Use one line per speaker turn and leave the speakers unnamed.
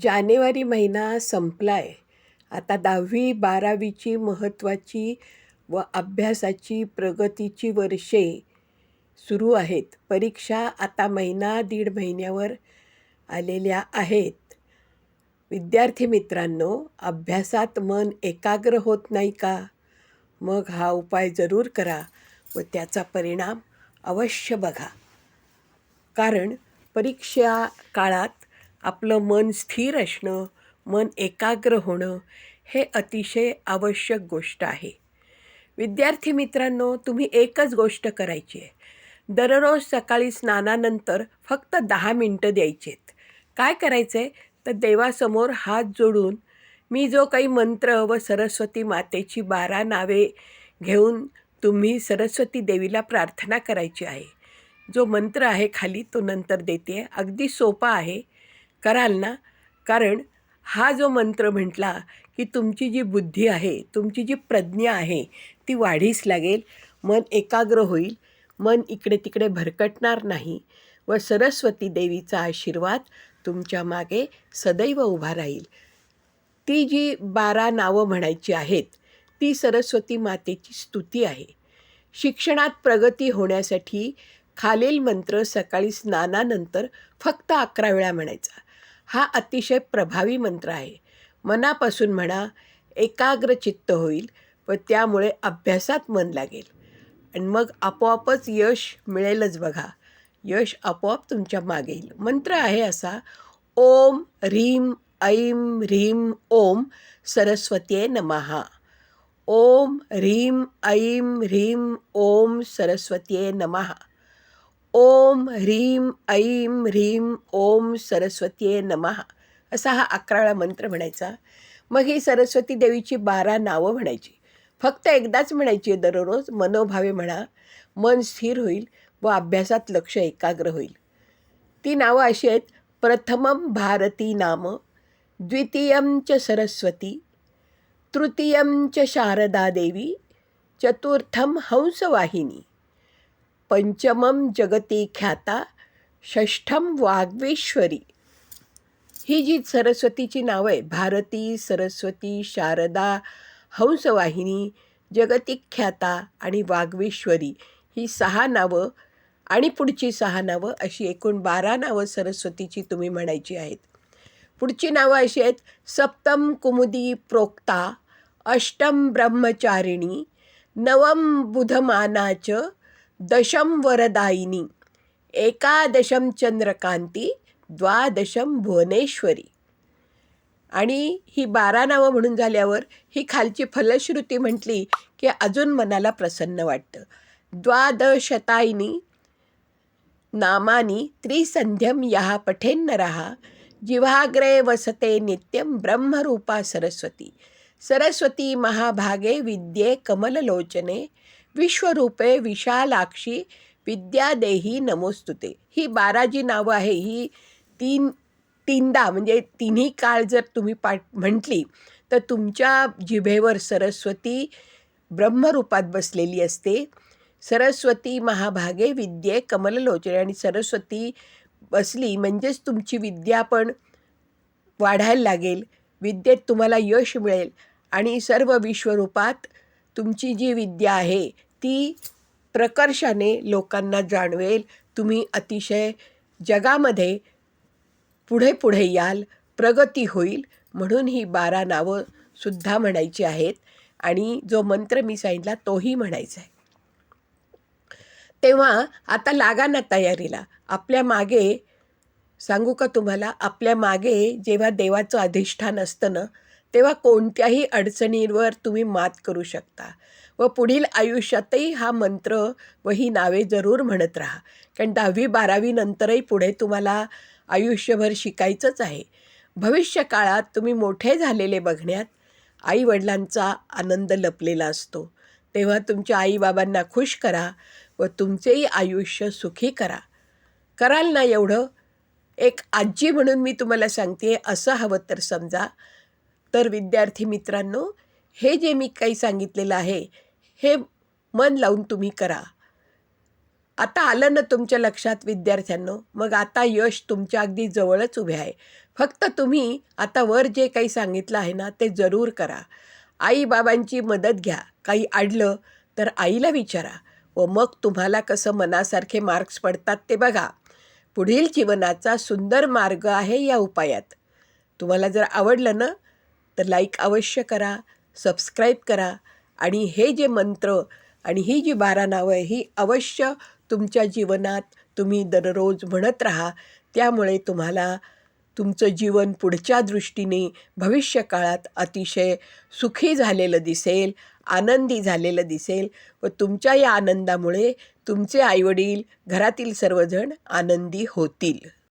जानेवारी महिना संपला आहे आता दहावी बारावीची महत्त्वाची व अभ्यासाची प्रगतीची वर्षे सुरू आहेत. परीक्षा आता महिना दीड महिन्यावर आलेल्या आहेत. विद्यार्थी मित्रांनो अभ्यासात मन एकाग्र होत नाही का? मग हा उपाय जरूर करा व त्याचा परिणाम अवश्य बघा. कारण परीक्षा काळात आपलं मन स्थिर असणं मन एकाग्र होणं हे अतिशय आवश्यक गोष्ट आहे. विद्यार्थी मित्रांनो तुम्ही एकच गोष्ट करायची आहे. दररोज सकाळी स्नानानंतर फक्त दहा मिनटं द्यायची आहेत काय करायचं आहे तर देवासमोर हात जोडून मी जो काही मंत्र व सरस्वती मातेची बारा नावे घेऊन तुम्ही सरस्वती देवीला प्रार्थना करायची आहे. जो मंत्र आहे खाली तो नंतर देते अगदी सोपा आहे. कराल ना? कारण हा जो मंत्र म्हटला की तुमची जी बुद्धी आहे तुमची जी प्रज्ञा आहे ती वाढीस लागेल मन एकाग्र होईल मन इकडे तिकडे भरकटणार नाही व सरस्वती देवीचा आशीर्वाद तुमच्या मागे सदैव उभा राहील. ती जी बारा नावं म्हणायची आहेत ती सरस्वती मातेची स्तुती आहे. शिक्षणात प्रगती होण्यासाठी खालील मंत्र सकाळी स्नानानंतर फक्त अकरा वेळा म्हणायचा. हा अतिशय प्रभावी मंत्र आहे. मनापासून म्हणा एकाग्र चित्त होईल व त्यामुळे अभ्यासात मन लागेल. आणि मग आपोआपच यश मिळेलच बघा. यश आपोआप तुमच्या मागे येईल. मंत्र आहे असा ओम ह्रीम ऐं ह्रीम ओम सरस्वतीये नमहा ओम ह्रीम ऐं ह्रीम ओम सरस्वतीये नमहा ओम ह्रीम ऐं ह्रीम ओम सरस्वतीये नमहा असा हा अकराळा मंत्र म्हणायचा. मग ही सरस्वती देवीची बारा नावं म्हणायची. फक्त एकदाच म्हणायची दररोज मनोभावे म्हणा मन स्थिर होईल व अभ्यासात लक्ष एकाग्र होईल. ती नावं अशी आहेत प्रथमं भारती नाम द्वितीयं च सरस्वती तृतीयं च शारदा देवी चतुर्थं हंसवाहिनी. पंचमं जगती ख्याता षष्ठम वाग्वेश्वरी. ही जी सरस्वतीची नावं आहे भारती सरस्वती शारदा हंसवाहिनी जगतिख्याता आणि वाग्वेश्वरी ही सहा नावं आणि पुढची सहा नावं अशी एकूण बारा नावं सरस्वतीची तुम्ही म्हणायची आहेत. पुढची नावं अशी आहेत सप्तम कुमुदी प्रोक्ता अष्टम ब्रह्मचारिणी नवम बुधमानाच दशम वरदायिनी एकादशम चंद्रकांती द्वादशम भुवनेश्वरी. आणि ही बारा नावं म्हणून झाल्यावर ही खालची फलश्रुती म्हटली की अजून मनाला प्रसन्न वाटतं. द्वादशतायिनी नामानी त्रिसंध्यम या पठेन्नरहा जिव्हाग्रे वसते नित्यम ब्रह्मरूपा सरस्वती. सरस्वती महाभागे विद्ये कमललोचने विश्वरूपे विशालाक्षी विद्यादेही नमोस्तुते. ही बारा जी नावं आहे. ही तीन तीनदा म्हणजे तिन्ही काळ जर तुम्ही पाठ म्हटली तर तुमच्या जिभेवर सरस्वती ब्रह्मरूपात बसलेली असते. सरस्वती महाभागे विद्ये कमललोचने आणि सरस्वती बसली म्हणजेच तुमची विद्या पण वाढायला लागेल. विद्येत तुम्हाला यश मिळेल आणि सर्व विश्वरूपात तुमची जी विद्या आहे ती प्रकर्षाने लोकांना जाणवेल. तुम्ही अतिशय जगामध्ये पुढे पुढे याल प्रगती होईल म्हणून ही बारा नावं सुद्धा म्हणायची आहेत. आणि जो मंत्र मी सांगितला तोही म्हणायचा आहे. तेव्हा आता लागा ना तयारीला. आपल्या मागे सांगू का तुम्हाला? आपल्या मागे जेव्हा देवाचं अधिष्ठान असतं ना तेव्हा कोणत्याही अडचणींवर तुम्ही मात करू शकता. व पुढील आयुष्यातही हा मंत्र व ही नावे जरूर म्हणत राहा. कारण दहावी बारावी नंतरही पुढे तुम्हाला आयुष्यभर शिकायचंच आहे. भविष्यकाळात तुम्ही मोठे झालेले बघण्यात आईवडिलांचा आनंद लपलेला असतो. तेव्हा तुमच्या आईबाबांना खुश करा व तुमचेही आयुष्य सुखी करा. कराल ना एवढं? एक आजी म्हणून मी तुम्हाला सांगते असं हवं तर समजा. तर विद्यार्थी मित्रांनो हे जे मी काही सांगितलेलं आहे हे मन लावून तुम्ही करा. आता आलं ना तुमच्या लक्षात विद्यार्थ्यांनो मग आता यश तुमच्या अगदी जवळच उभे आहे. फक्त तुम्ही आता वर जे काही सांगितलं आहे ना ते जरूर करा. आईबाबांची मदत घ्या. काही अडलं तर आईला विचारा व मग तुम्हाला कसं मनासारखे मार्क्स पडतात ते बघा. पुढील जीवनाचा सुंदर मार्ग आहे या उपायात. तुम्हाला जर आवडलं ना तर लाईक अवश्य करा सबस्क्राईब करा आणि हे जे मंत्र आणि ही जी बारा नावं आहे ही अवश्य तुमच्या जीवनात तुम्ही दररोज म्हणत राहा. त्यामुळे तुम्हाला तुमचं जीवन पुढच्या दृष्टीने भविष्यकाळात अतिशय सुखी झालेलं दिसेल आनंदी झालेलं दिसेल व तुमच्या या आनंदामुळे तुमचे आईवडील घरातील सर्वजण आनंदी होतील.